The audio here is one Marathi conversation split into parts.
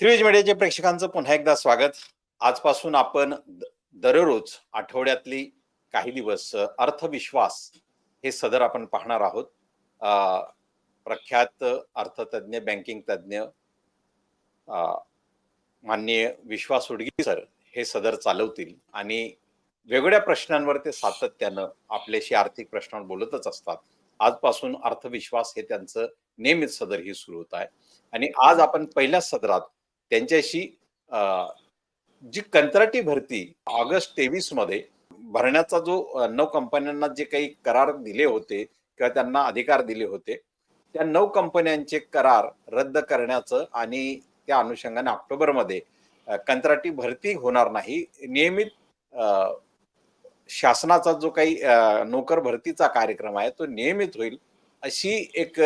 त्रिवेज मीडियाच्या प्रेक्षकांचं पुन्हा एकदा स्वागत. आजपासून आपण द- दररोज आठवड्यातली काही दिवस अर्थविश्वास हे सदर आपण पाहणार आहोत. प्रख्यात अर्थतज्ञ बँकिंग तज्ञ माननीय विश्वास उडगी सर हे सदर चालवतील आणि वेगवेगळ्या प्रश्नांवर ते सातत्यानं आपल्याशी आर्थिक प्रश्नांवर बोलतच असतात. आजपासून अर्थविश्वास हे त्यांचं नियमित सदर ही सुरू होत आहे. आणि आज आपण पहिल्या सदरात त्यांच्याशी जी कंत्राटी भरती ऑगस्ट तेवीसमध्ये भरण्याचा जो नऊ कंपन्यांना जे काही करार दिले होते किंवा त्यांना अधिकार दिले होते त्या नऊ कंपन्यांचे करार रद्द करण्याचं आणि त्या अनुषंगाने ऑक्टोबरमध्ये कंत्राटी भरती होणार नाही. नियमित शासनाचा जो काही नोकर भरतीचा कार्यक्रम आहे तो नियमित होईल अशी एक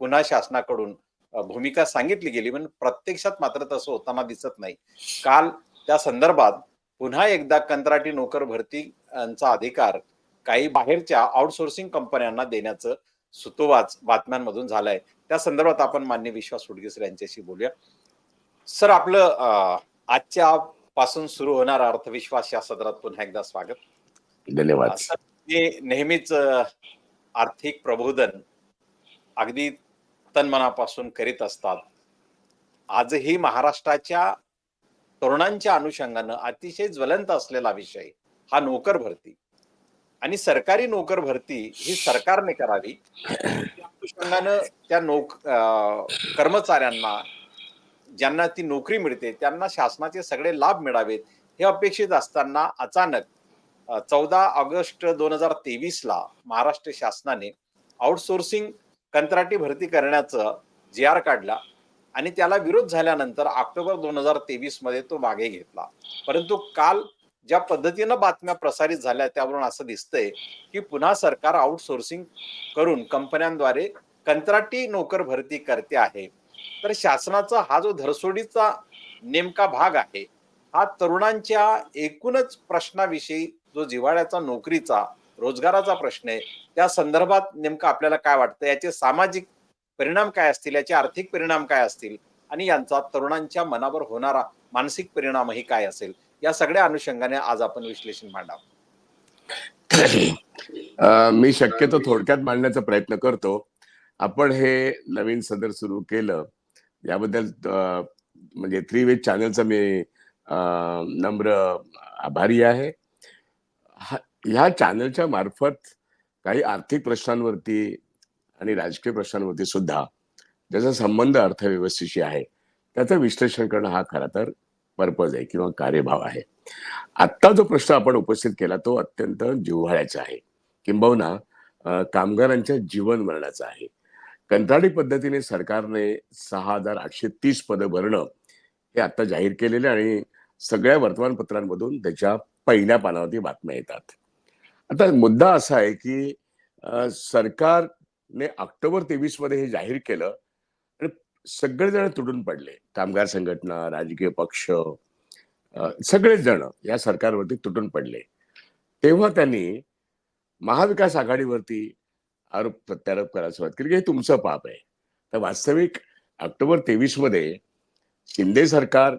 पुन्हा शासनाकडून भूमिका सांगितली गेली पण प्रत्यक्षात मात्र तसं होताना दिसत नाही. काल त्या संदर्भात पुन्हा एकदा कंत्राटी नोकर भरतीचा अधिकार काही बाहेरच्या आउटसोर्सिंग कंपन्यांना देण्याचं सुतोवाच बातम्यांमधून झालाय. त्या संदर्भात आपण मान्य विश्वास उडगेसर यांच्याशी बोलूया. सर आपलं आजच्या पासून सुरू होणारा अर्थविश्वास या सदरात पुन्हा एकदा स्वागत. धन्यवाद. नेहमीच आर्थिक प्रबोधन अगदी तन्मनापासून करीत असतात. आजही महाराष्ट्राच्या तरुणांच्या अनुषंगानं अतिशय ज्वलंत असलेला विषय हा नोकर भरती. आणि सरकारी नोकर भरती ही सरकारने करावी. त्या अनुषंगानं त्या नोक कर्मचाऱ्यांना ज्यांना ती नोकरी मिळते त्यांना शासनाचे सगळे लाभ मिळावेत हे अपेक्षित असताना अचानक चौदा ऑगस्ट दोन हजार तेवीस ला महाराष्ट्र शासनाने आउटसोर्सिंग कंत्राटी भरती करण्याचं जी आर काढला आणि त्याला विरोध झाल्यानंतर ऑक्टोबर दोन हजार तेवीसमध्ये तो मागे घेतला. परंतु काल ज्या पद्धतीनं बातम्या प्रसारित झाल्या त्यावरून असं दिसतंय की पुन्हा सरकार आउटसोर्सिंग करून कंपन्यांद्वारे कंत्राटी नोकर भरती करते आहे. तर शासनाचा हा जो धरसोडीचा नेमका भाग आहे हा तरुणांच्या एकूणच प्रश्नाविषयी जो जिव्हाळ्याचा नोकरीचा रोजगाराचा प्रश्न आहे त्या संदर्भात नेमकं आपल्याला काय वाटतं? याचे सामाजिक परिणाम काय असतील? याचे आर्थिक परिणाम काय असतील? आणि यांचा तरुणांच्या मनावर होणारा मानसिक परिणामही काय असेल? या सगळ्या अनुषंगाने आज आपण विश्लेषण मांडावं. अं, मी शक्यतो थोडक्यात मांडण्याचा प्रयत्न करतो. आपण हे नवीन सदर सुरू केलं याबद्दल म्हणजे थ्री वे चॅनलचा मी नम्र आभारी आहे. ह्या चॅनलच्या मार्फत काही आर्थिक प्रश्नांवरती आणि राजकीय प्रश्नांवरती सुद्धा ज्याचा संबंध अर्थव्यवस्थेशी आहे त्याचं विश्लेषण करणं हा खरा तर पर्पज आहे किंवा कार्यभाव आहे. आत्ता जो प्रश्न आपण उपस्थित केला तो अत्यंत जिव्हाळ्याचा आहे. किंबहुना कामगारांच्या जीवन मरणाचा आहे. कंत्राटी पद्धतीने सरकारने सहा हजार आठशे तीस पदं भरणं हे आता जाहीर केलेले आणि सगळ्या वर्तमानपत्रांमधून त्याच्या पहिल्या पानावरती बातम्या येतात. आता मुद्दा असा आहे की सरकारने ऑक्टोबर तेवीसमध्ये हे जाहीर केलं आणि सगळेजण तुटून पडले. कामगार संघटना राजकीय पक्ष सगळेच जण या सरकारवरती तुटून पडले. तेव्हा त्यांनी महाविकास आघाडीवरती आरोप प्रत्यारोप करायला सुरुवात केली की हे तुमचं पाप आहे. तर वास्तविक ऑक्टोबर तेवीसमध्ये शिंदे सरकार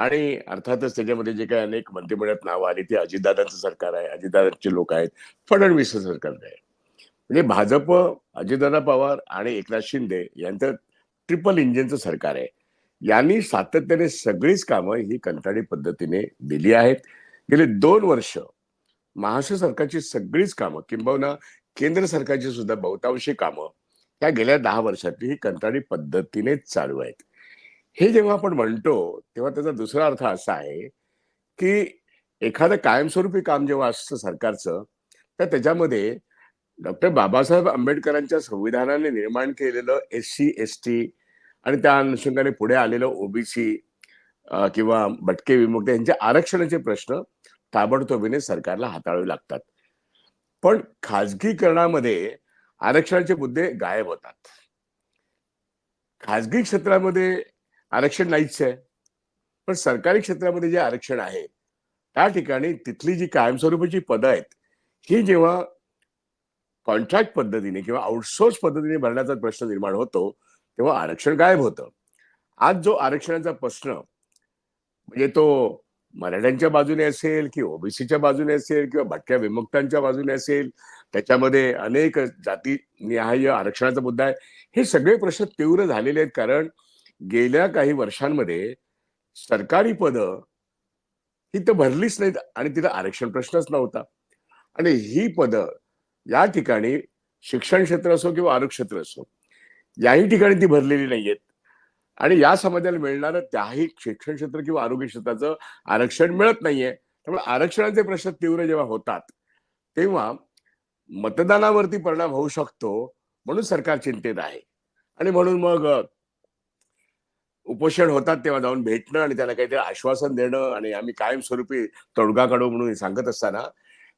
आणि अर्थातच त्याच्यामध्ये जे काही अनेक मंत्रिमंडळात नावं आली ते अजितदादांचं सरकार आहे अजितदादांचे लोक आहेत फडणवीस सरकार आहे. म्हणजे भाजप अजितदादा पवार आणि एकनाथ शिंदे यांचं ट्रिपल इंजिनचं सरकार आहे. यांनी सातत्याने सगळीच कामं ही कंटाळी पद्धतीने दिली आहेत. गेले दोन वर्ष महाराष्ट्र सरकारची सगळीच कामं किंबहुना केंद्र सरकारची सुद्धा बहुतांशी कामं त्या गेल्या दहा वर्षातली ही कंत्राटी पद्धतीने चालू आहेत. हे जेव्हा आपण म्हणतो तेव्हा त्याचा दुसरा अर्थ असा आहे की एखादं कायमस्वरूपी काम जेव्हा असतं सरकारचं तर त्याच्यामध्ये डॉक्टर बाबासाहेब आंबेडकरांच्या संविधानाने निर्माण केलेलं एस सी एस टी आणि त्या अनुषंगाने पुढे आलेलं ओबीसी किंवा भटके विमुक्त यांच्या आरक्षणाचे प्रश्न ताबडतोबीने सरकारला हाताळावे लागतात. पण खाजगीकरणामध्ये आरक्षणाचे मुद्दे गायब होतात. खाजगी क्षेत्रामध्ये आरक्षण नाहीच आहे. पण सरकारी क्षेत्रामध्ये जे आरक्षण आहे त्या ठिकाणी तिथली जी कायमस्वरूपाची पदं आहेत ही जेव्हा कॉन्ट्रॅक्ट पद्धतीने किंवा आउटसोर्स पद्धतीने भरण्याचा प्रश्न निर्माण होतो तेव्हा आरक्षण गायब होतं. आज जो आरक्षणाचा प्रश्न म्हणजे तो मराठ्यांच्या बाजूने असेल की ओबीसीच्या बाजूने असेल किंवा भटक्या विमुक्तांच्या बाजूने असेल त्याच्यामध्ये अनेक जाती आरक्षणाचा मुद्दा आहे हे सगळे प्रश्न तीव्र झालेले आहेत. कारण गेल्या काही वर्षांमध्ये सरकारी पदं ही तर भरलीच नाहीत आणि तिला आरक्षण प्रश्नच नव्हता. आणि ही पदं या ठिकाणी शिक्षण क्षेत्र असो किंवा आरोग्य क्षेत्र असो याही ठिकाणी ती भरलेली नाहीयेत. आणि या समाजाला मिळणारं त्याही शिक्षण क्षेत्र किंवा आरोग्य क्षेत्राचं आरक्षण मिळत नाहीये. त्यामुळे आरक्षणाचे प्रश्न तीव्र जेव्हा होतात तेव्हा मतदानावरती परिणाम होऊ शकतो म्हणून सरकार चिंतेत आहे. आणि म्हणून मग उपोषण होतात तेव्हा जाऊन भेटणं आणि त्याला काहीतरी आश्वासन देणं आणि आम्ही कायमस्वरूपी तोडगा काढू म्हणून सांगत असताना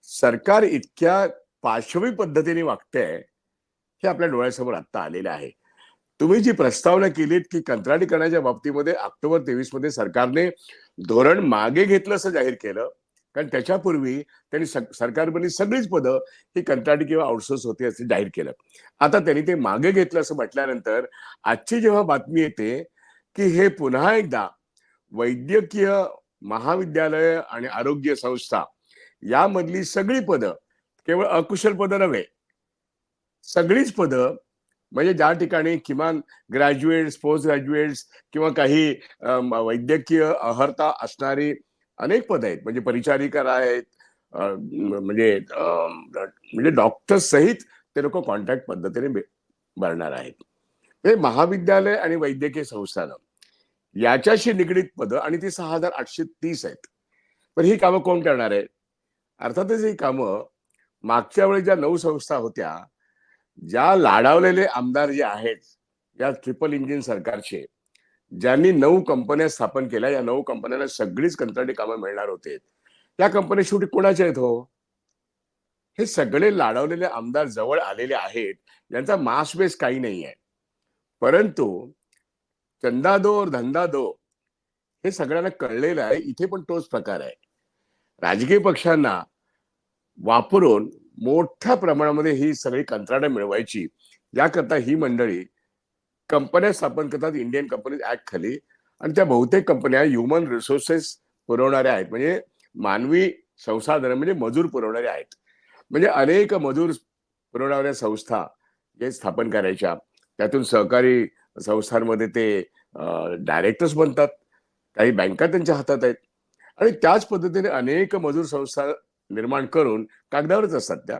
सरकार इतक्या पाशवी पद्धतीने वागतंय हे आपल्या डोळ्यासमोर आत्ता आलेलं आहे. तुम्ही जी प्रस्तावना केलीत की कंत्राटी करण्याच्या बाबतीमध्ये ऑक्टोबर तेवीसमध्ये सरकारने धोरण मागे घेतलं असं जाहीर केलं कारण त्याच्यापूर्वी त्यांनी सग- सरकारमधली सगळीच पदं ही कंत्राटी किंवा आउटसोर्स होती असं जाहीर केलं. आता त्यांनी ते मागे घेतलं असं म्हटल्यानंतर आजची जेव्हा बातमी येते की हे पुन्हा एकदा वैद्यकीय महाविद्यालय आणि आरोग्य संस्था यामधली सगळी पदं केवळ अकुशल पदं नव्हे सगळीच पदं म्हणजे ज्या ठिकाणी किमान ग्रॅज्युएट्स पोस्ट ग्रॅज्युएट्स किंवा काही वैद्यकीय अर्हता असणारी अनेक पदं आहेत. म्हणजे परिचारिका आहेत म्हणजे म्हणजे डॉक्टर सहित ते लोक कॉन्ट्रॅक्ट पद्धतीने भरणार आहेत. हे महाविद्यालय आणि वैद्यकीय संस्थानं याच्याशी निगडीत पदं आणि ती सहा हजार आठशे तीस आहेत. पण ही कामं कोण करणार आहे अर्थातच ही कामं मागच्या वेळी ज्या नऊ संस्था होत्या ज्या लाडावलेले आमदार जे आहेत या ट्रिपल इंजिन सरकारचे ज्यांनी नऊ कंपन्या स्थापन केल्या या नऊ कंपन्यांना सगळीच कंत्राटी कामं मिळणार होते. त्या कंपन्या शेवटी कोणाच्या आहेत हो? हे सगळे लाडवलेले आमदार जवळ आलेले आहेत यांचा मास बेस काही नाही आहे परंतु चंदा दो और धंदा दो हे सगळ्यांना कळलेलं आहे. इथे पण तोच प्रकार आहे. राजकीय पक्षांना वापरून मोठ्या प्रमाणामध्ये ही सगळी कंत्राटं मिळवायची. याकरता ही मंडळी कंपन्या स्थापन करतात. इंडियन कंपनीज ऍक्ट खाली. आणि त्या बहुतेक कंपन्या ह्युमन रिसोर्सेस पुरवणाऱ्या आहेत. म्हणजे मानवी संसाधन म्हणजे मजूर पुरवणाऱ्या आहेत. म्हणजे अनेक मजूर पुरवणाऱ्या संस्था जे स्थापन करायच्या. त्यातून सहकारी संस्थांमध्ये ते डायरेक्टर्स बनतात. काही बँका त्यांच्या हातात आहेत. आणि त्याच पद्धतीने अनेक मजूर संस्था निर्माण करून कागदावरच असतात त्या.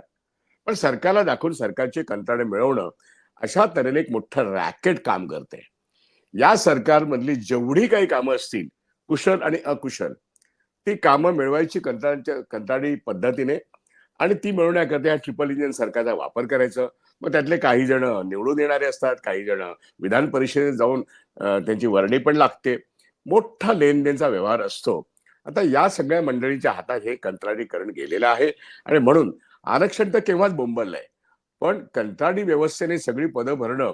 पण सरकारला दाखवून सरकारचे कंत्राटे मिळवणं अशा तऱ्हेने एक मोठं रॅकेट काम करते. या सरकारमधली जेवढी काही कामं असतील कुशल आणि अकुशल ती कामं मिळवायची कंत्राटच्या कंत्राटी पद्धतीने आणि ती मिळवण्याकरता या ट्रिपल इंजिन सरकारचा वापर करायचं. मग त्यातले काही जण निवडून येणारे असतात काही जण विधान परिषदेत जाऊन त्यांची वर्णी पण लागते. मोठा लेनदेनचा व्यवहार असतो. आता या सगळ्या मंडळीच्या हातात हे कंत्राटीकरण गेलेलं आहे आणि म्हणून आरक्षण तर केव्हाच बोंबललंय पण कंत्राटी व्यवस्थेने सगळी पदं भरणं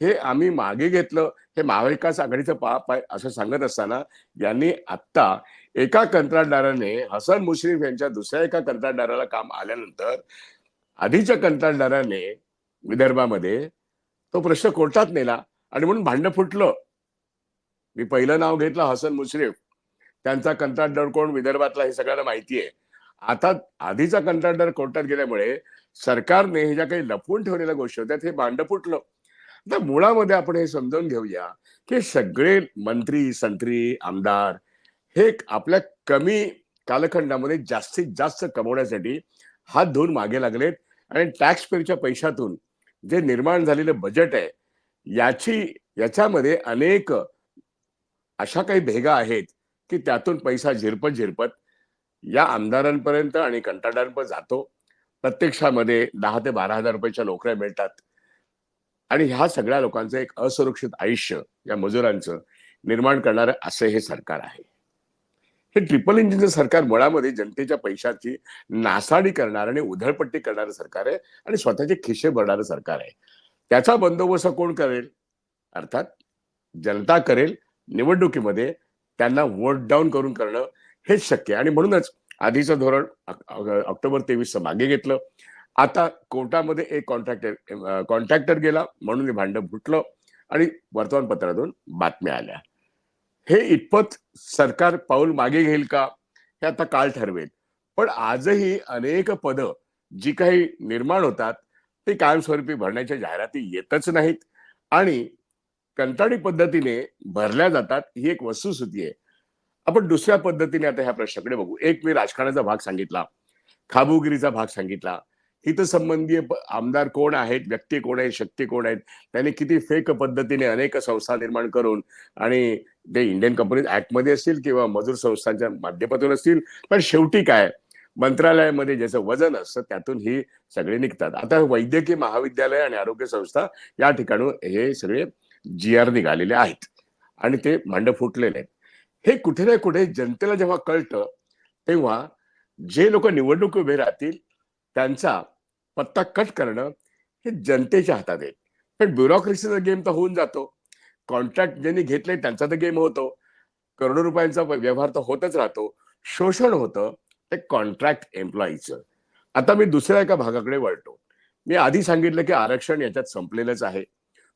हे आम्ही मागे घेतलं हे महाविकास आघाडीचं पाप आहे असं सांगत असताना यांनी आत्ता एका कंत्राटदाराने हसन मुश्रीफ यांच्या दुसऱ्या एका कंत्राटदाराला काम आल्यानंतर आधीच्या कंत्राटदाराने विदर्भामध्ये तो प्रश्न कोर्टात नेला आणि म्हणून भांडण फुटलं. मी पहिलं नाव घेतलं हसन मुश्रीफ. त्यांचा कंत्राटदार कोण? विदर्भातला हे सगळ्यांना माहिती आहे आता आधीचा कंत्राटदार कोर्टात गेल्यामुळे सरकारने हे ज्या काही लपवून ठेवलेल्या गोष्टी होत्या ते भांड फुटलं. आता मुळामध्ये आपण हे समजावून घेऊया की सगळे मंत्री संत्री आमदार हे आपल्या कमी कालखंडामध्ये जास्तीत जास्त कमवण्यासाठी हात धुवून मागे लागलेत आणि टॅक्स पेअरच्या पैशातून जे निर्माण झालेलं बजेट आहे याची याच्यामध्ये अनेक अशा काही भेगा आहेत की त्यातून पैसा झिरपत झिरपत या आमदारांपर्यंत आणि कंत्राटांपर्यंत जातो. प्रत्यक्षामध्ये दहा ते बारा हजार रुपयाच्या नोकऱ्या मिळतात. आणि ह्या सगळ्या लोकांचं एक असुरक्षित आयुष्य या मजुरांचं निर्माण करणारं असं हे सरकार आहे. हे ट्रिपल इंजिनचं सरकार मुळामध्ये जनतेच्या पैशाची नासाडी करणार आणि उधळपट्टी करणारं सरकार आहे आणि स्वतःचे खिशे भरणारं सरकार आहे. त्याचा बंदोबस्त कोण करेल? अर्थात जनता करेल निवडणुकीमध्ये त्यांना वोट डाऊन करून करणं हेच शक्य आहे. आणि म्हणूनच आधीचं धोरण ऑक्टोबर तेवीस ऑक्टोबर तेवीसचं मागे घेतलं. आता कोर्टामध्ये एक कॉन्ट्रॅक्टर कॉन्ट्रॅक्टर गेला म्हणून हे भांडण फुटलं आणि वर्तमानपत्रातून बातम्या आल्या. हे इतपत सरकार पाऊल मागे घेईल का? हे आता काळ ठरवेल. पण आजही अनेक पदं जी काही निर्माण होतात ते कायमस्वरूपी भरण्याच्या जाहिराती येतच नाहीत. आणि कंटाळी पद्धतीने भरल्या जातात ही एक वस्तुस्थिती आहे. आपण दुसऱ्या पद्धतीने आता ह्या प्रश्नाकडे बघू. एक मी राजकारणाचा भाग सांगितला खाबुगिरीचा भाग सांगितला. हितसंबंधीय आमदार कोण आहेत व्यक्ती कोण आहेत शक्ती कोण आहेत त्यांनी किती फेक पद्धतीने अनेक संस्था निर्माण करून आणि ते इंडियन कंपनीज ऍक्टमध्ये असतील किंवा मजूर संस्थांच्या माध्यमातून असतील पण शेवटी काय? मंत्रालयामध्ये ज्याचं वजन असतं त्यातून ही सगळे निघतात. आता वैद्यकीय महाविद्यालय आणि आरोग्य संस्था या ठिकाणी हे सगळे जी आर निघालेले आहेत आणि ते भांड फुटलेले आहेत. हे कुठे ना कुठे जनतेला जेव्हा कळतं तेव्हा जे लोक निवडणूक उभे राहतील त्यांचा पत्ता कट करणं हे जनतेच्या हातात आहे. पण ब्युरोक्रेसीचा गेम तर होऊन जातो. कॉन्ट्रॅक्ट ज्यांनी घेतले त्यांचा तर गेम होतो. करोडो रुपयांचा व्यवहार तर होतच राहतो. शोषण होतं ते कॉन्ट्रॅक्ट एम्प्लॉईचं आता मी दुसऱ्या एका भागाकडे वळतो. मी आधी सांगितलं की आरक्षण याच्यात संपलेलंच आहे.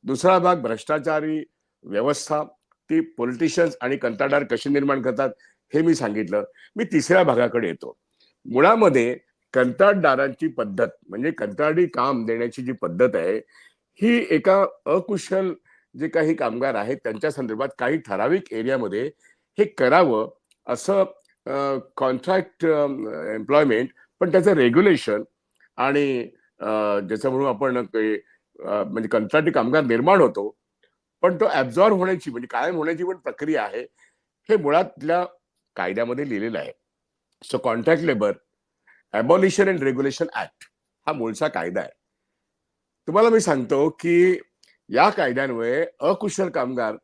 दुसरा भाग भ्रष्टाचारी व्यवस्था ती पॉलिटिशियन्स आणि कंत्राटदार कशी निर्माण करतात हे मी सांगितलं. मी तिसऱ्या भागाकडे येतो. मुळामध्ये कंत्राटदारांची पद्धत म्हणजे कंत्राटी काम देण्याची जी पद्धत आहे ही एका अकुशल जे काही कामगार आहेत त्यांच्या संदर्भात काही ठराविक एरियामध्ये हे करावं असं कॉन्ट्रॅक्ट एम्प्लॉयमेंट पण त्याचं रेग्युलेशन आणि ज्याचं म्हणून आपण ते, म्हणजे कंत्राटी कामगार निर्माण होतो पण तो ऍब्झॉर्व होण्याची म्हणजे कायम होण्याची पण प्रक्रिया आहे हे मुळातल्या कायद्यामध्ये लिहिलेलं आहे. So contract labour abolition and regulation act हा मूळचा कायदा आहे. तुम्हाला मी सांगतो की या कायद्यान्वये अकुशल कामगार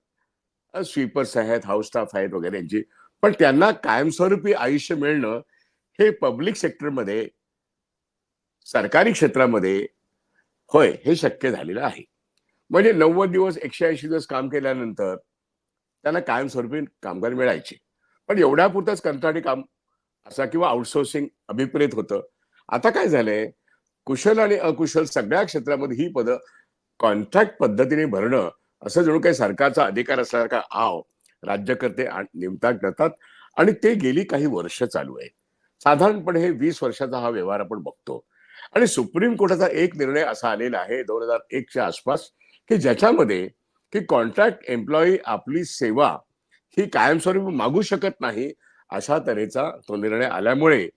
स्वीपर्स आहेत हाऊस स्टाफ आहेत वगैरे यांची. पण त्यांना कायमस्वरूपी आयुष्य मिळणं हे पब्लिक सेक्टरमध्ये सरकारी क्षेत्रामध्ये होय हे शक्य झालेलं आहे. म्हणजे नव्वद दिवस एकशे ऐंशी दिवस काम केल्यानंतर त्यांना कायमस्वरूपी कामगार मिळायचे. पण एवढ्यापुरतंच कंत्राटी काम असा किंवा आउटसोर्सिंग अभिप्रेत होतं. आता काय झालंय? कुशल आणि अकुशल सगळ्या क्षेत्रामध्ये ही पदं कॉन्ट्रॅक्ट पद्धतीने भरणं असं जणू काही सरकारचा अधिकार असल्यासारखा आव राज्यकर्ते आण- नेमतात करतात. आणि ते गेली काही वर्ष चालू आहे. साधारणपणे हे वीस वर्षाचा हा व्यवहार आपण बघतो. आणि सुप्रीम कोर्टाचा एक निर्णय असा आलेला आहे दोन हजार एकच्या आसपास की ज्याच्यामध्ये की कॉन्ट्रॅक्ट एम्प्लॉई आपली सेवा ही कायमस्वरूपी मागू शकत नाही अशा तऱ्हेचा तो निर्णय आल्यामुळे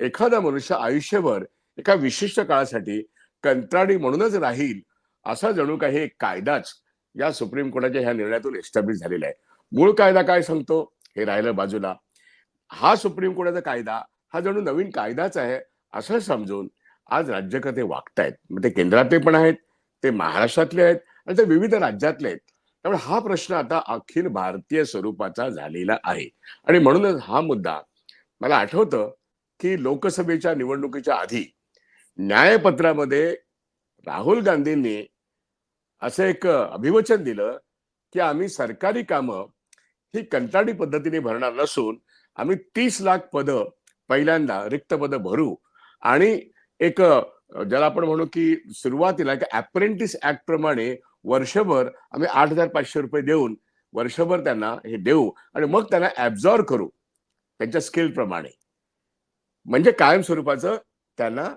एखादा मनुष्य आयुष्यभर एका विशिष्ट काळासाठी कंत्राटी म्हणूनच राहील असा जणू काही एक कायदाच या सुप्रीम कोर्टाच्या ह्या निर्णयातून एस्टॅब्लिश झालेला आहे. मूळ कायदा काय सांगतो? हे राहिलं बाजूला. हा सुप्रीम कोर्टाचा कायदा हा जणू नवीन कायदाच आहे असं समजून आज राज्यकर्ते वागतायत. मग ते केंद्रातले पण आहेत ते महाराष्ट्रातले आहेत आणि ते विविध राज्यातले आहेत. त्यामुळे हा प्रश्न आता अखिल भारतीय स्वरूपाचा झालेला आहे. आणि म्हणूनच हा मुद्दा मला आठवतं की लोकसभेच्या निवडणुकीच्या आधी न्यायपत्रामध्ये राहुल गांधींनी असं एक अभिवचन दिलं की आम्ही सरकारी कामं ही कंत्राटी पद्धतीने भरणार नसून आम्ही तीस लाख पदं पहिल्यांदा रिक्त पदं भरू. आणि एक ज्याला आपण म्हणू की सुरुवातीला एक अप्रेंटिस ऍक्ट प्रमाणे वर्षभर आम्ही आठ हजार पाचशे रुपये देऊन वर्षभर त्यांना हे देऊ आणि मग त्यांना ऍब्झॉर्ब करू त्यांच्या स्किल प्रमाणे. म्हणजे कायम स्वरूपाचं त्यांना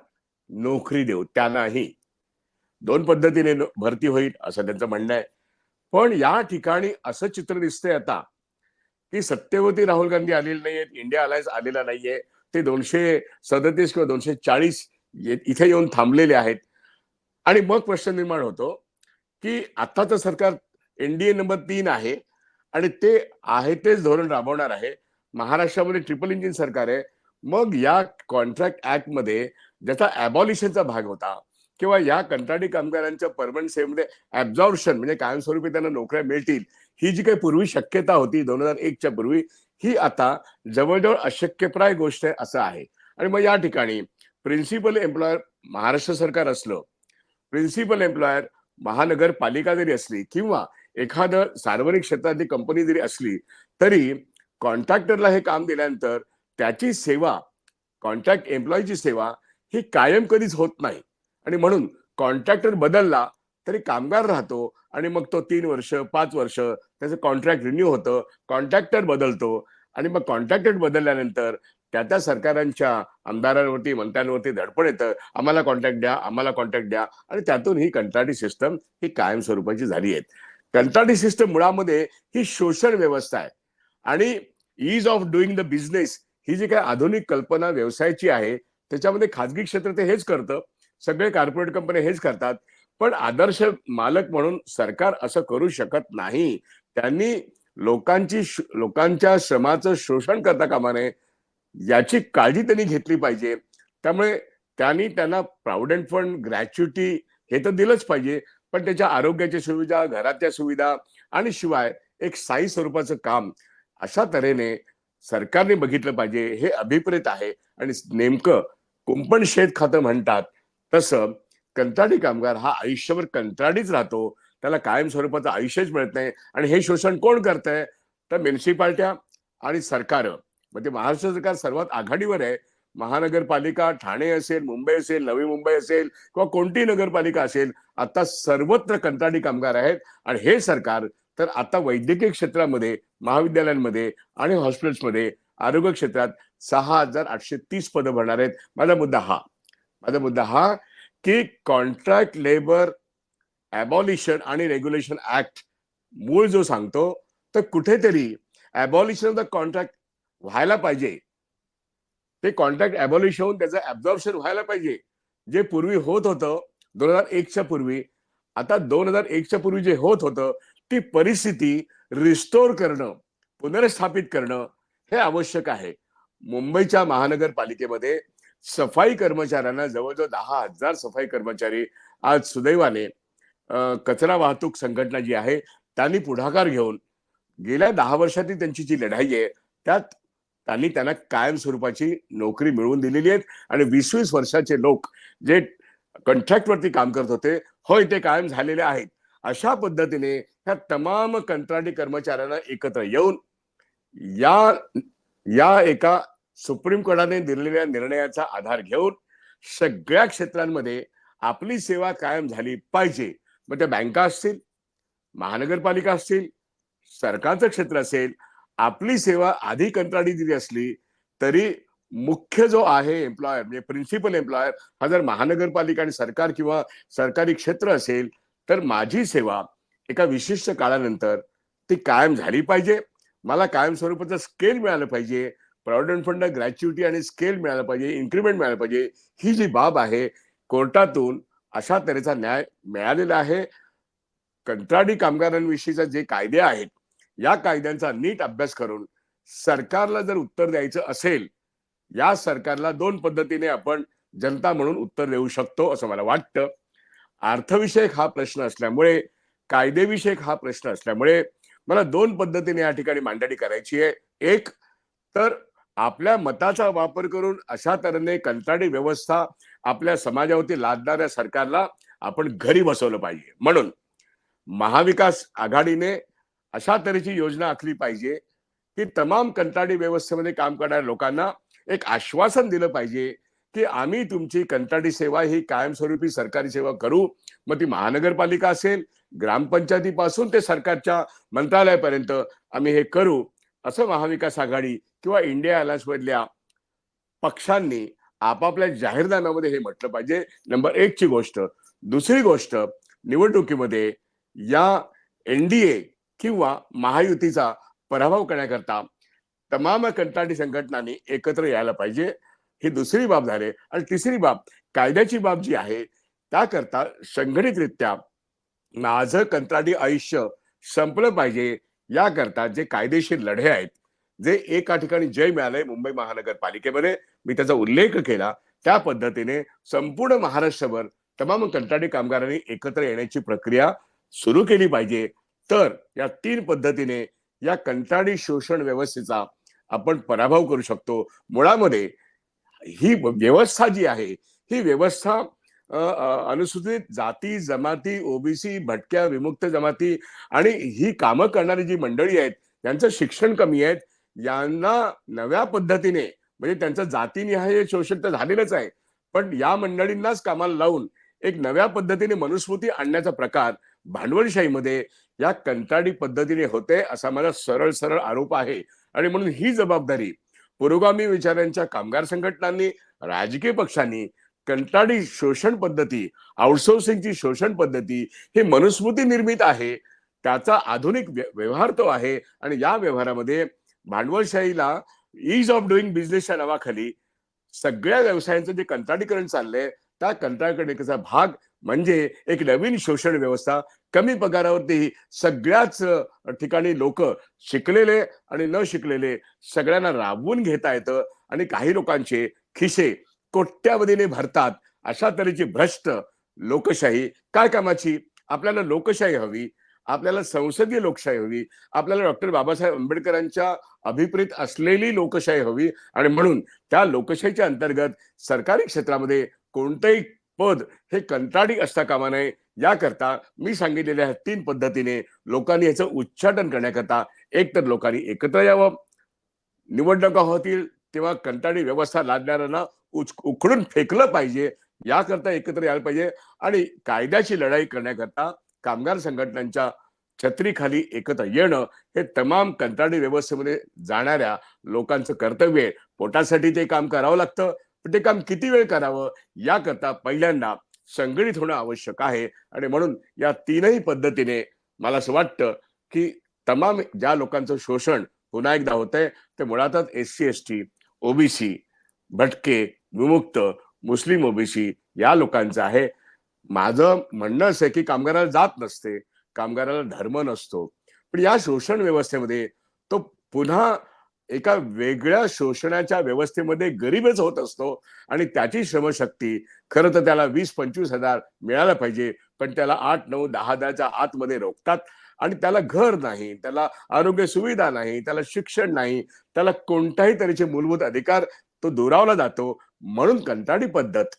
नोकरी देऊ त्यांनाही. दोन पद्धतीने भरती होईल असं त्यांचं म्हणणं आहे. पण या ठिकाणी असं चित्र दिसतंय आता की सत्यवती राहुल गांधी आलेले नाहीयेत इंडिया अलायन्स आलेला नाहीये ते दोनशे सदतीस किंवा दोनशे चाळीस इथे येऊन थांबलेले आहेत. आणि मग प्रश्न निर्माण होतो की आताचं सरकार एनडीए नंबर तीन आहे आणि ते आहे तेच धोरण राबवणार आहे. महाराष्ट्रामध्ये ट्रिपल इंजिन सरकार आहे. मग या कॉन्ट्रॅक्ट ऍक्टमध्ये ज्याचा अबॉलिशनचा भाग होता किंवा या कंत्राटी कामगारांच्या परमनंट सेवेमध्ये ऍब्झॉर्प्शन म्हणजे कायमस्वरूपी त्यांना नोकऱ्या मिळतील ही जी काही पूर्वी शक्यता होती दोन हजार एकच्या पूर्वी ही आता जवळजवळ अशक्यप्राय गोष्ट आहे असं आहे. आणि मग या ठिकाणी प्रिन्सिपल एम्प्लॉयर महाराष्ट्र सरकार असलं प्रिन्सिपल एम्प्लॉयर महानगरपालिका जरी असली किंवा एखादं सार्वजनिक क्षेत्रातली कंपनी जरी असली तरी कॉन्ट्रॅक्टरला हे काम दिल्यानंतर त्याची सेवा कॉन्ट्रॅक्ट एम्प्लॉईची सेवा ही कायम कधीच होत नाही. आणि म्हणून कॉन्ट्रॅक्टर बदलला तरी कामगार राहतो आणि मग तो तीन वर्ष पाच वर्ष त्याचं कॉन्ट्रॅक्ट रिन्यू होतं कॉन्ट्रॅक्टर बदलतो आणि मग कॉन्ट्रॅक्टर बदलल्यानंतर त्या त्या सरकारांच्या आमदारांवरती मंत्र्यांवरती धडपड येतं. आम्हाला कॉन्ट्रॅक्ट द्या आम्हाला कॉन्ट्रॅक्ट द्या आणि त्यातून ही कंत्राटी सिस्टम ही कायम स्वरूपाची झाली आहे. कंत्राटी सिस्टम मुळामध्ये ही शोषण व्यवस्था आहे आणि ease of doing the business ही जी काय आधुनिक कल्पना व्यवसायाची आहे त्याच्यामध्ये खाजगी क्षेत्र ते हेच करतं. सगळे कॉर्पोरेट कंपनी हेच करतात. पण आदर्श मालक म्हणून सरकार असं करू शकत नाही. त्यांनी लोकांची लोकांच्या श्रमाचं शोषण करता कामा नये याची काळजी त्यांनी घेतली पाहिजे. त्यामुळे त्यांनी त्यांना प्रॉव्हिडंट फंड ग्रॅच्युटी हे तर दिलंच पाहिजे. पण त्याच्या आरोग्याच्या सुविधा घराच्या सुविधा आणि शिवाय एक स्थायी स्वरूपाचं काम अशा तऱ्हेने सरकारने बघितलं पाहिजे. हे अभिप्रेत आहे. आणि नेमकं कुंपण शेत खातं म्हणतात. तसं कंत्राटी कामगार हा आयुष्यभर कंत्राटीच राहतो. त्याला कायम स्वरूपाचं आयुष्यच मिळत नाही. आणि हे शोषण कोण करतंय? तर म्युन्सिपाल्ट्या आणि सरकार. म्हणजे महाराष्ट्र सरकार सर्वात आघाडीवर आहे. महानगरपालिका ठाणे असेल मुंबई असेल नवी मुंबई असेल किंवा कोणतीही नगरपालिका असेल आता सर्वत्र कंत्राटी कामगार आहेत. आणि हे सरकार तर आता वैद्यकीय क्षेत्रामध्ये महाविद्यालयांमध्ये आणि हॉस्पिटल्समध्ये आरोग्य क्षेत्रात सहा हजार आठशे तीस पदं भरणार आहेत. माझा मुद्दा हा. माझा मुद्दा हा की कॉन्ट्रॅक्ट लेबर ॲबॉलिशन आणि रेग्युलेशन ऍक्ट मूळ जो सांगतो तर कुठेतरी ॲबॉलिशन ऑफ द कॉन्ट्रॅक्ट व्हायला पाहिजे. ते कॉन्ट्रॅक्ट ॲबॉलिश होऊन त्याचं ऍब्झॉर्प्शन व्हायला पाहिजे. जे पूर्वी होत होतं दोन हजार एकच्या पूर्वी आता दोन हजार एकच्या पूर्वी जे होत होतं ती परिस्थिती रिस्टोर करणं पुनर्स्थापित करणं हे आवश्यक आहे. मुंबईच्या महानगरपालिकेमध्ये सफाई कर्मचाऱ्यांना जवळजवळ दहा हजार सफाई कर्मचारी आज सुदैवाने कचरा वाहतूक संघटना जी आहे त्यांनी पुढाकार घेऊन गेल्या दहा वर्षातील त्यांची जी लढाई आहे त्यात त्यांनी त्यांना कायम स्वरूपाची नोकरी मिळवून दिलेली आहे आणि वीस वीस वर्षाचे लोक जे कॉन्ट्रॅक्टवरती काम करत होते होय ते कायम झालेले आहेत. अशा पद्धतीने ह्या तमाम कंत्राटी कर्मचाऱ्यांना एकत्र येऊन या या एका सुप्रीम कोर्टाने दिलेल्या निर्णयाचा आधार घेऊन सगळ्या क्षेत्रांमध्ये आपली सेवा कायम झाली पाहिजे. मग त्या बँका असतील महानगरपालिका असतील सरकारचं क्षेत्र असेल आपली सेवा आधी कंत्राटी दिली असली तरी मुख्य जो आहे एम्प्लॉयर म्हणजे प्रिन्सिपल एम्प्लॉयर हा जर महानगरपालिका आणि सरकार किंवा सरकारी क्षेत्र असेल तर माझी सेवा एका विशिष्ट काळानंतर ती कायम झाली पाहिजे. मला कायम स्वरूपाचं स्केल मिळालं पाहिजे. प्रॉव्हिडंट फंड ग्रॅच्युटी आणि स्केल मिळाला पाहिजे इन्क्रीमेंट मिळालं पाहिजे ही जी बाब आहे कोर्टातून अशा तऱ्हेचा न्याय मिळालेला आहे. कंत्राटी कामगारांविषयीचे जे कायदे आहेत या कायद्यांचा नीट अभ्यास करून सरकारला जर उत्तर द्यायचं असेल या सरकारला दोन पद्धतीने आपण जनता म्हणून उत्तर देऊ शकतो असं मला वाटतं. अर्थविषयक हा प्रश्न असल्यामुळे कायदेविषयक हा प्रश्न असल्यामुळे मला दोन पद्धतीने या ठिकाणी मांडणी करायची आहे. एक तर आपल्या मताचा वापर करून अशा तऱ्हेने कंत्राटी व्यवस्था आपल्या समाजावरती लादणाऱ्या सरकारला आपण घरी बसवलं पाहिजे. म्हणून महाविकास आघाडीने अशा तऱ्हेची योजना आखली पाहिजे की तमाम कंत्राटी व्यवस्थेमध्ये काम करणाऱ्या लोकांना एक आश्वासन दिलं पाहिजे की आम्ही तुमची कंत्राटी सेवा ही कायमस्वरूपी सरकारी सेवा करू. मग ती महानगरपालिका असेल ग्रामपंचायतीपासून ते सरकारच्या मंत्रालयापर्यंत आम्ही हे करू असं महाविकास आघाडी किंवा इंडिया अलायन्स मधल्या पक्षांनी आपापल्या जाहीरनाम्यामध्ये हे म्हटलं पाहिजे. नंबर एक ची गोष्ट. दुसरी गोष्ट निवडणुकीमध्ये या एनडीए किंवा महायुतीचा पराभव करण्याकरता तमाम कंत्राटी संघटनांनी एकत्र यायला पाहिजे. ही दुसरी बाब झाली. आणि तिसरी बाब कायद्याची बाब जी आहे त्याकरता संघटितरित्या माझं कंत्राटी आयुष्य संपलं पाहिजे. याकरता जे कायदेशीर लढे आहेत जे एका ठिकाणी जय मिळालंय मुंबई महानगरपालिकेमध्ये मी त्याचा उल्लेख केला. त्या पद्धतीने संपूर्ण महाराष्ट्रभर तमाम कंत्राटी कामगारांनी एकत्र येण्याची प्रक्रिया सुरू केली पाहिजे. तर या तीन पद्धतीने या कंत्राटी शोषण व्यवस्थेचा आपण पराभव करू शकतो. मुळामध्ये ही व्यवस्था जी आहे ही व्यवस्था अनुसूचित जाती जमाती ओबीसी भटक्या विमुक्त जमाती आणि ही कामं करणारी जी मंडळी आहेत यांचं शिक्षण कमी आहेत यांना नव्या पद्धतीने म्हणजे त्यांचं जातीनिहाय शोषण तर झालेलंच आहे. पण या मंडळींनाच कामाला लावून एक नव्या पद्धतीने मनुस्मृती आणण्याचा प्रकार भांडवलशाहीमध्ये या कंटाळी पद्धतीने होते असा माझा सरळ सरळ आरोप आहे. आणि म्हणून ही जबाबदारी पुरोगामी विचारांच्या कामगार संघटनांनी राजकीय पक्षांनी कंटाळी शोषण पद्धती आउटसोर्सिंगची शोषण पद्धती हे मनुस्मृती निर्मित आहे. त्याचा आधुनिक व्य- व्यवहार तो आहे. आणि या व्यवहारामध्ये भांडवलशाहीला इज ऑफ डुईंग बिझनेसच्या नावाखाली सगळ्या व्यवसायांचं जे कंत्राटीकरण चाललंय त्या कंत्राटीकरणाचा भाग म्हणजे एक नवीन शोषण व्यवस्था. कमी पगारावरती सगळ्याच ठिकाणी लोक शिकलेले आणि न शिकलेले सगळ्यांना राबवून घेता येतं आणि काही लोकांचे खिसे कोट्यावधीने भरतात. अशा तऱ्हेची भ्रष्ट लोकशाही. काय कामाची? आपल्याला लोकशाही हवी. आपल्याला संसदीय लोकशाही हवी. आपल्याला डॉक्टर बाबासाहेब आंबेडकरांच्या अभिप्रेत असलेली लोकशाही हवी. आणि म्हणून त्या लोकशाहीच्या अंतर्गत सरकारी क्षेत्रामध्ये कोणतंही पद हे कंत्राटी असता कामा नये. याकरता मी सांगितलेल्या ह्या तीन पद्धतीने लोकांनी याचं उच्चाटन करण्याकरता एक तर लोकांनी एकत्र यावं. निवडणुका होतील तेव्हा कंत्राटी व्यवस्था लादणाऱ्यांना उच उखडून फेकलं पाहिजे. याकरता एकत्र यायला पाहिजे. आणि कायद्याची लढाई करण्याकरता कामगार संघटनांच्या छत्रीखाली एकत्र येणं हे तमाम कंत्राटी व्यवस्थेमध्ये जाणाऱ्या लोकांचं कर्तव्य आहे. पोटासाठी ते काम करावं लागतं. पण ते काम किती वेळ करावं याकरता पहिल्यांदा संघटित होणं आवश्यक आहे. आणि म्हणून या तीनही पद्धतीने मला असं वाटतं की तमाम ज्या लोकांचं शोषण पुन्हा एकदा होत आहे ते मुळातच S C S T OBC भटके विमुक्त मुस्लिम ओबीसी या लोकांचं आहे. माझं म्हणणं असं आहे की कामगाराला जात नसते कामगाराला धर्म नसतो. पण या शोषण व्यवस्थेमध्ये तो पुन्हा एका वेगळ्या शोषणाच्या व्यवस्थेमध्ये गरीबच होत असतो आणि त्याची श्रमशक्ती खरं तर त्याला वीस पंचवीस हजार मिळायला पाहिजे पण त्याला आठ नऊ दहा हजारच्या आतमध्ये रोखतात आणि त्याला घर नाही त्याला आरोग्य सुविधा नाही त्याला शिक्षण नाही त्याला कोणत्याही तऱ्हेचे मूलभूत अधिकार तो दुरावला जातो. म्हणून कंटाळी पद्धत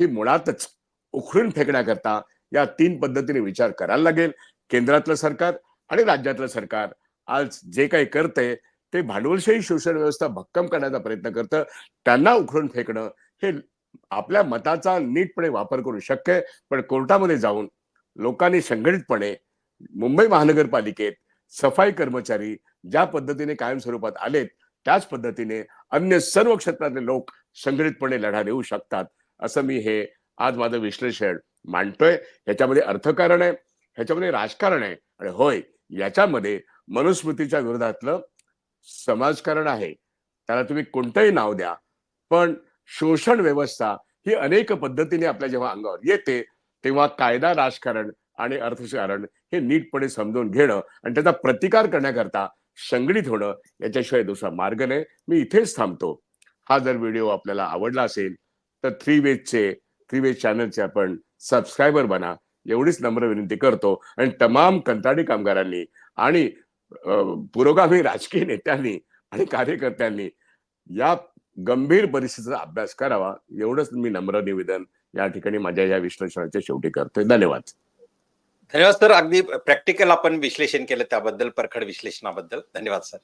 ही मुळातच उखडून फेकण्याकरता या तीन पद्धतीने विचार करायला लागेल. केंद्रातलं सरकार आणि राज्यातलं सरकार आज जे काही करते ते भांडवलशाही शोषण व्यवस्था भक्कम करण्याचा प्रयत्न करतं. त्यांना उखडून फेकणं हे आपल्या मताचा नीटपणे वापर करू शक्य आहे. पण कोर्टामध्ये जाऊन लोकांनी संघटितपणे मुंबई महानगरपालिकेत सफाई कर्मचारी ज्या पद्धतीने कायमस्वरूपात आलेत त्याच पद्धतीने अन्य सर्व क्षेत्रातले लोक संघटितपणे लढा देऊ शकतात. असं मी हे आज माझं विश्लेषण मांडतोय. ह्याच्यामध्ये अर्थकारण आहे ह्याच्यामध्ये राजकारण आहे. आणि होय याच्यामध्ये मनुस्मृतीच्या विरोधातलं समाजकारण आहे. त्याला तुम्ही कोणतंही नाव द्या पण शोषण व्यवस्था ही अनेक पद्धतीने आपल्या जेव्हा अंगावर येते तेव्हा कायदा राजकारण आणि अर्थकारण हे नीटपणे समजून घेणं आणि त्याचा प्रतिकार करण्याकरता संघटित होणं याच्याशिवाय दुसरा मार्ग नाही. मी इथेच थांबतो. हा जर व्हिडिओ आपल्याला आवडला असेल तर थ्री वेजचे थ्री वेज चॅनलचे आपण सबस्क्रायबर बना. एवढीच नम्र विनंती करतो. आणि तमाम कंत्राटी कामगारांनी आणि पुरोगामी राजकीय नेत्यांनी आणि कार्यकर्त्यांनी या गंभीर परिस्थितीचा अभ्यास करावा. एवढंच मी नम्र निवेदन या ठिकाणी माझ्या या विश्लेषणाच्या शेवटी करतोय. धन्यवाद. धन्यवाद सर. अगदी प्रॅक्टिकल आपण विश्लेषण केलं त्याबद्दल परखड विश्लेषणाबद्दल. धन्यवाद सर.